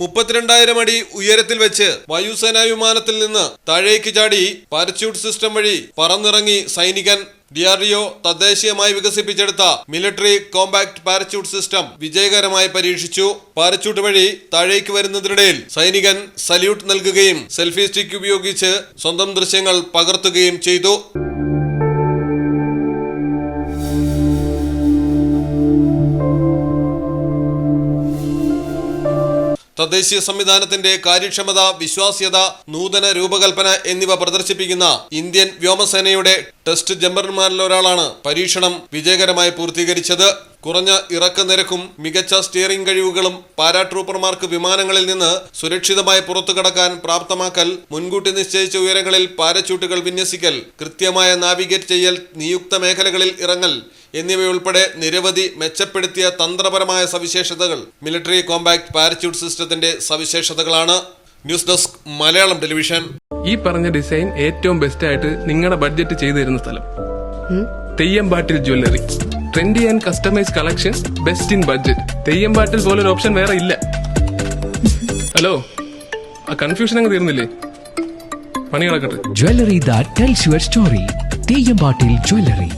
മുപ്പത്തിരണ്ടായിരം അടി ഉയരത്തിൽ വെച്ച് വായുസേനാ വിമാനത്തിൽ നിന്ന് താഴേക്ക് ചാടി പാരച്യൂട്ട് സിസ്റ്റം വഴി പറന്നിറങ്ങി സൈനികൻ ഡിആർഡിഒ തദ്ദേശീയമായി വികസിപ്പിച്ചെടുത്ത മിലിറ്ററി കോമ്പാക്ട് പാരച്യൂട്ട് സിസ്റ്റം വിജയകരമായി പരീക്ഷിച്ചു. പാരച്യൂട്ട് വഴി താഴേക്ക് വരുന്നതിനിടയിൽ സൈനികൻ സല്യൂട്ട് നൽകുകയും സെൽഫി സ്റ്റിക്ക് ഉപയോഗിച്ച് സ്വന്തം ദൃശ്യങ്ങൾ പകർത്തുകയും ചെയ്തു. തദ്ദേശീയ സംവിധാനത്തിന്റെ കാര്യക്ഷമത വിശ്വാസ്യത നൂതന രൂപകൽപ്പന എന്നിവ പ്രദർശിപ്പിക്കുന്ന ഇന്ത്യൻ വ്യോമസേനയുടെ ടെസ്റ്റ് ജമ്പർമാരിലൊരാളാണ് പരീക്ഷണം വിജയകരമായി പൂർത്തീകരിച്ചത്. കുറഞ്ഞ ഇറക്ക നിരക്കും മികച്ച സ്റ്റിയറിംഗ് കഴിവുകളും പാരാട്രൂപ്പർമാർക്ക് വിമാനങ്ങളിൽ നിന്ന് സുരക്ഷിതമായി പുറത്തു കടക്കാൻ പ്രാപ്തമാക്കൽ മുൻകൂട്ടി നിശ്ചയിച്ച ഉയരങ്ങളിൽ പാരച്യൂട്ടുകൾ വിന്യസിക്കൽ കൃത്യമായ നാവിഗേറ്റ് ചെയ്യൽ നിയുക്ത മേഖലകളിൽ ഇറങ്ങൽ എന്നിവയുൾപ്പെടെ നിരവധി മെച്ചപ്പെടുത്തിയ തന്ത്രപരമായ സവിശേഷതകൾ. മിലിറ്ററി കോമ്പാക്ട് പാരച്യൂട്ട് സിസ്റ്റത്തിന്റെ സവിശേഷതകളാണ്. ന്യൂസ് ഡെസ്ക് മലയാളം ടെലിവിഷൻ ഈ പറഞ്ഞ ഡിസൈൻ ഏറ്റവും ബെസ്റ്റ് ആയിട്ട് നിങ്ങളുടെ ബഡ്ജറ്റ് ചെയ്തു തരുന്ന സ്ഥലം Theyyambattil jewellery. Trendy and customise collection best in budget Theyyambattil പോലെ ഒരു ഓപ്ഷൻ വേറെ ഇല്ല. ഹലോ ആ കൺഫ്യൂഷൻ അങ്ങ് തീർന്നില്ലേ? പണി കിടക്കട്ടെ that tells your story. Theyyambattil Jewelry.